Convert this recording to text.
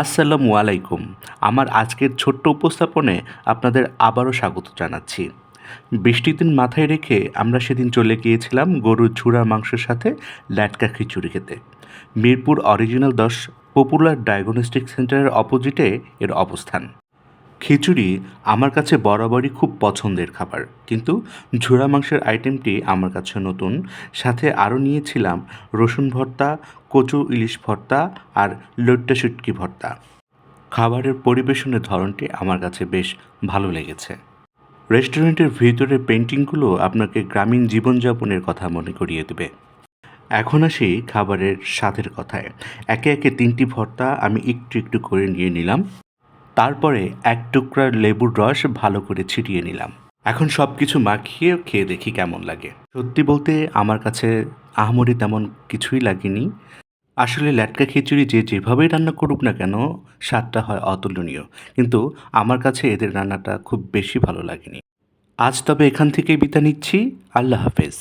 আসসালামু আলাইকুম। আমার আজকের ছোট্ট উপস্থাপনে আপনাদের আবারও স্বাগত জানাচ্ছি। বৃষ্টির দিন মাথায় রেখে আমরা সেদিন চলে গিয়েছিলাম গরুর ঝুড়া মাংসের সাথে ল্যাটকা খিচুড়ি খেতে। মিরপুর অরিজিনাল দশ পপুলার ডায়াগনস্টিক সেন্টারের অপোজিটে এর অবস্থান। খিচুড়ি আমার কাছে বরাবরই খুব পছন্দের খাবার। কিন্তু ঝুড়া মাংসের আইটেমটি আমার কাছে নতুন। সাথে আরও নিয়েছিলাম রসুন ভর্তা, কচু ইলিশ ভর্তা আর লট্টা শুটকি ভর্তা। খাবারের পরিবেশনের ধরনটি আমার কাছে বেশ ভালো লেগেছে। রেস্টুরেন্টের ভিতরের পেন্টিংগুলো আপনাকে গ্রামীণ জীবনযাপনের কথা মনে করিয়ে দেবে। এখন আসি খাবারের স্বাদের কথায়। একে একে তিনটি ভর্তা আমি একটু একটু করে নিয়ে নিলাম। তারপরে এক টুকরা লেবুর রস ভালো করে ছিটিয়ে নিলাম। এখন সব কিছু মাখিয়ে খেয়ে দেখি কেমন লাগে। সত্যি বলতে আমার কাছে আহামরি তেমন কিছুই লাগেনি। আসলে ল্যাটকা খিচুড়ি যে যেভাবেই রান্না করুক না কেন, স্বাদটা হয় অতুলনীয়। কিন্তু আমার কাছে এদের রান্নাটা খুব বেশি ভালো লাগেনি। আজ তবে এখান থেকেই বিদায় নিচ্ছি। আল্লাহ হাফেজ।